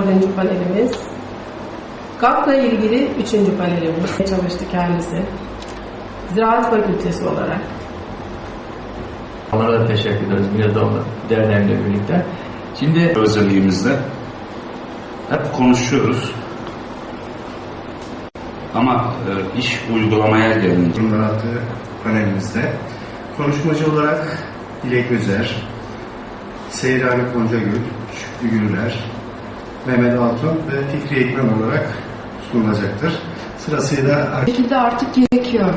Dördüncü panelimiz. GAP'la ilgili üçüncü panelimiz. Çalıştı kendisi. Ziraat Fakültesi olarak. Onlara da teşekkür ederiz Miladoğlu Derneği'yle birlikte. Şimdi özelliğimizde hep konuşuyoruz. Ama e, iş uygulamaya gelince Kurumlar adlı panelimizde konuşmacı olarak Dilek Özer, Seyrani Koncagül, Şükrü Gürler, Mehmet Altun ve Fikri Ekmen olarak sunulacaktır. Sırasıyla şekilde artık gerekiyor.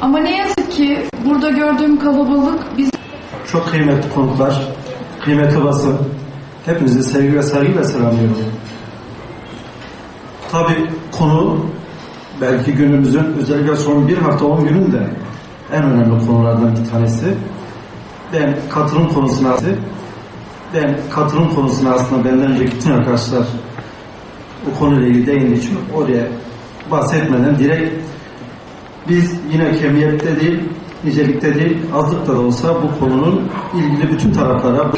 Ama ne yazık ki burada gördüğüm kalabalık biz Çok kıymetli konuklar, kıymetli basın, hepinizi sevgi ve saygıyla selamlıyorum. Tabii konu belki günümüzün özellikle son bir hafta on günün de en önemli konulardan bir tanesi. Ben katılım konusuna ben katılım konusuna aslında benden önceki bütün arkadaşlar bu konuyla ilgili değindiği için oraya bahsetmeden direkt biz yine kemiyette değil, nicelikte değil, azlıkta da olsa bu konunun ilgili bütün taraflara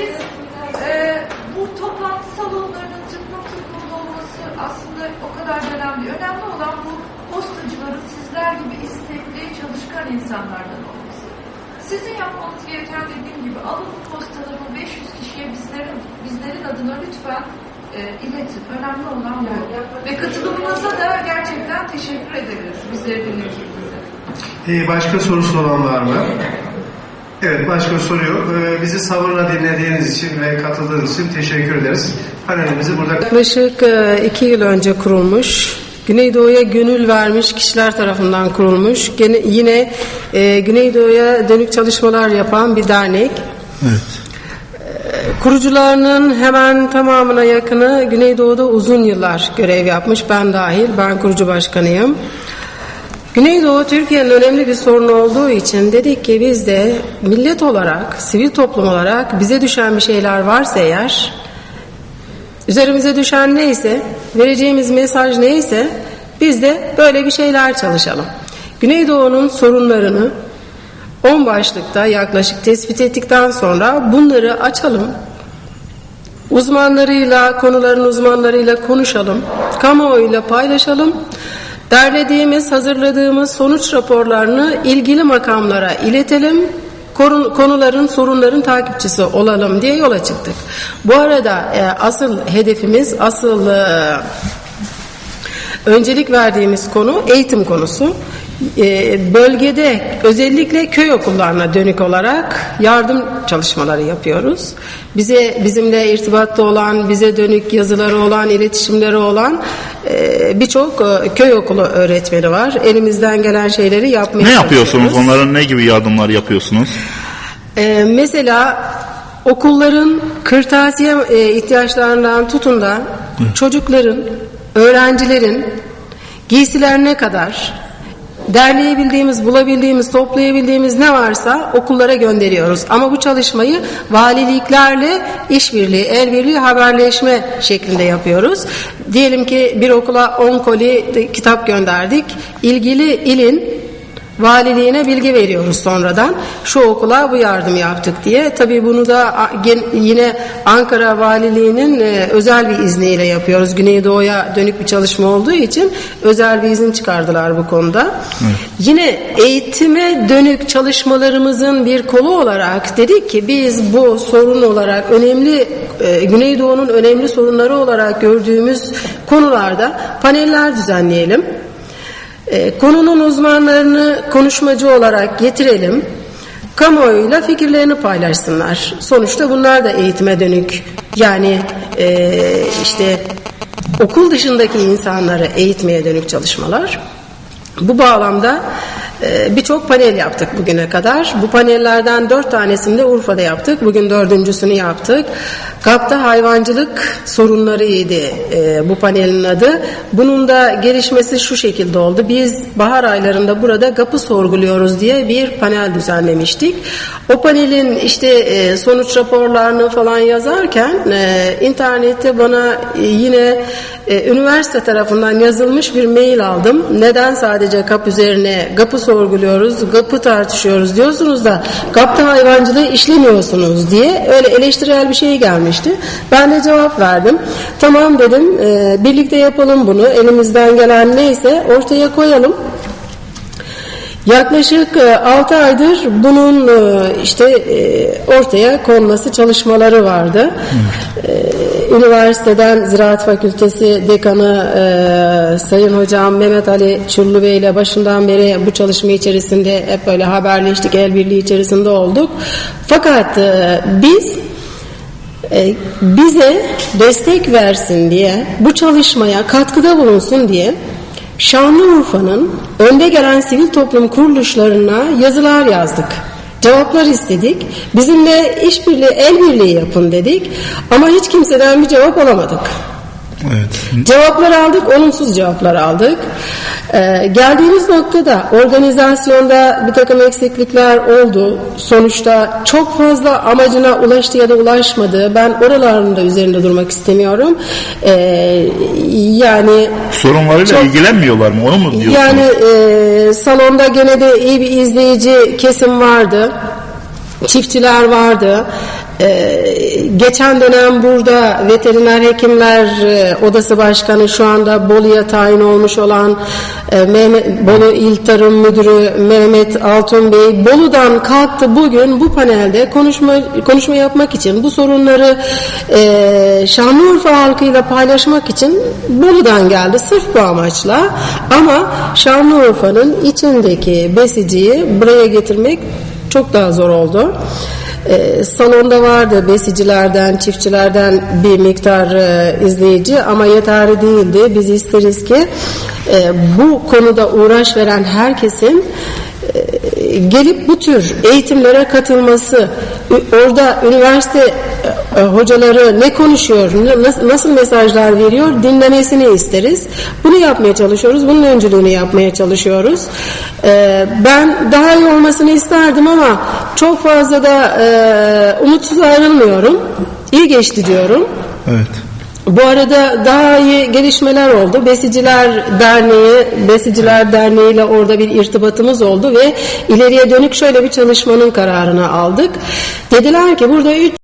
Ee, bu toplantı salonlarının tıklım tıklım olması aslında o kadar da önemli. Önemli olan bu postacıların sizler gibi istekli, çalışkan insanlardan olması. Sizin yapmanız gereken dediğim gibi alın bu postaları bu 500 kişiye bizlerin, bizlerin adına lütfen e, iletin. Önemli olan bu. Ve katılımınıza da gerçekten teşekkür ederiz bizleri dinlediğinize. Ee, başka sorusu olan var mı? Evet başka soru yok. Ee, bizi sabırla dinlediğiniz için ve katıldığınız için teşekkür ederiz. Panelimizi burada Yaklaşık e, iki yıl önce kurulmuş. Güneydoğu'ya gönül vermiş kişiler tarafından kurulmuş. Gene, yine e, Güneydoğu'ya dönük çalışmalar yapan bir dernek. E, Kurucularının hemen tamamına yakını Güneydoğu'da uzun yıllar görev yapmış. Ben dahil. Ben kurucu başkanıyım. Güneydoğu Türkiye'nin önemli bir sorunu olduğu için dedik ki biz de millet olarak, sivil toplum olarak bize düşen bir şeyler varsa eğer Üzerimize düşen neyse, vereceğimiz mesaj neyse biz de böyle bir şeyler çalışalım. Güneydoğu'nun sorunlarını 10 başlıkta yaklaşık tespit ettikten sonra bunları açalım. Uzmanlarıyla, konuların uzmanlarıyla konuşalım. Kamuoyuyla paylaşalım. Derlediğimiz, hazırladığımız sonuç raporlarını ilgili makamlara iletelim konuların, sorunların takipçisi olalım diye yola çıktık. Bu arada e, asıl hedefimiz, asıl e, öncelik verdiğimiz konu eğitim konusu. E, bölgede özellikle köy okullarına dönük olarak yardım çalışmaları yapıyoruz. Bize bizimle irtibatta olan, bize dönük yazıları olan, iletişimleri olan e, birçok e, köy okulu öğretmeni var. Elimizden gelen şeyleri yapmaya Ne yapıyorsunuz? Onların ne gibi yardımlar yapıyorsunuz? Ee, mesela okulların kırtasiye e, ihtiyaçlarından tutun da çocukların, öğrencilerin giysilerine kadar derleyebildiğimiz, bulabildiğimiz, toplayabildiğimiz ne varsa okullara gönderiyoruz. Ama bu çalışmayı valiliklerle işbirliği, el birliği, haberleşme şeklinde yapıyoruz. Diyelim ki bir okula 10 koli kitap gönderdik. İlgili ilin valiliğine bilgi veriyoruz sonradan. Şu okula bu yardım yaptık diye. Tabii bunu da yine Ankara Valiliğinin e, özel bir izniyle yapıyoruz. Güneydoğu'ya dönük bir çalışma olduğu için özel bir izin çıkardılar bu konuda. Yine eğitime dönük çalışmalarımızın bir kolu olarak dedik ki biz bu sorun olarak önemli e, Güneydoğu'nun önemli sorunları olarak gördüğümüz konularda paneller düzenleyelim. E, konunun uzmanlarını konuşmacı olarak getirelim. Kamuoyuyla fikirlerini paylaşsınlar. Sonuçta bunlar da eğitime dönük. Yani e, işte okul dışındaki insanları eğitmeye dönük çalışmalar. Bu bağlamda birçok panel yaptık bugüne kadar. Bu panellerden dört tanesini de Urfa'da yaptık. Bugün dördüncüsünü yaptık. GAP'ta hayvancılık sorunlarıydı e, bu panelin adı. Bunun da gelişmesi şu şekilde oldu. Biz bahar aylarında burada GAP'ı sorguluyoruz diye bir panel düzenlemiştik. O panelin işte e, sonuç raporlarını falan yazarken e, internette bana yine üniversite tarafından yazılmış bir mail aldım. Neden sadece GAP üzerine GAP'ı sorguluyoruz, GAP'ı tartışıyoruz diyorsunuz da GAP'ta hayvancılığı işlemiyorsunuz diye öyle eleştirel bir şey gelmiş haberleşti. Ben de cevap verdim. Tamam dedim e, birlikte yapalım bunu. Elimizden gelen neyse ortaya koyalım. Yaklaşık 6 aydır bunun e, işte e, ortaya konması çalışmaları vardı. E, Üniversiteden Ziraat Fakültesi Dekanı e, Sayın Hocam Mehmet Ali Çullu Bey ile başından beri bu çalışma içerisinde hep böyle haberleştik, el birliği içerisinde olduk. Fakat e, biz e, bize destek versin diye, bu çalışmaya katkıda bulunsun diye Şanlıurfa'nın önde gelen sivil toplum kuruluşlarına yazılar yazdık. Cevaplar istedik. Bizimle işbirliği, el birliği yapın dedik. Ama hiç kimseden bir cevap alamadık. Evet. Cevaplar aldık, olumsuz cevaplar aldık. Ee, geldiğimiz noktada organizasyonda bir takım eksiklikler oldu. Sonuçta çok fazla amacına ulaştı ya da ulaşmadı. Ben oraların da üzerinde durmak istemiyorum. Ee, yani Sorunlarıyla Çok- ilgilenmiyorlar mı? Onu mu diyorsunuz? yani e, salonda gene de iyi bir izleyici kesim vardı. Çiftçiler vardı. E, geçen dönem burada veteriner hekimler e, odası başkanı şu anda Bolu'ya tayin olmuş olan e, Mehmet, Bolu İl Tarım Müdürü Mehmet Altun Bey Bolu'dan kalktı bugün bu panelde konuşma konuşma yapmak için bu sorunları e, Şanlıurfa halkıyla paylaşmak için Bolu'dan geldi sırf bu amaçla ama Şanlıurfa'nın içindeki besiciyi buraya getirmek çok daha zor oldu. Ee, salonda vardı besicilerden, çiftçilerden bir miktar e, izleyici ama yeterli değildi. Biz isteriz ki e, bu konuda uğraş veren herkesin e, gelip bu tür eğitimlere katılması, orada üniversite e, hocaları ne konuşuyor, nasıl mesajlar veriyor dinlemesini isteriz. Bunu yapmaya çalışıyoruz, bunun öncülüğünü yapmaya çalışıyoruz. E, Ben daha iyi olmasını isterdim ama çok fazla da e, umutsuz ayrılmıyorum. İyi geçti diyorum. Evet. Bu arada daha iyi gelişmeler oldu. Besiciler Derneği, Besiciler Derneği ile orada bir irtibatımız oldu ve ileriye dönük şöyle bir çalışmanın kararını aldık. Dediler ki burada üç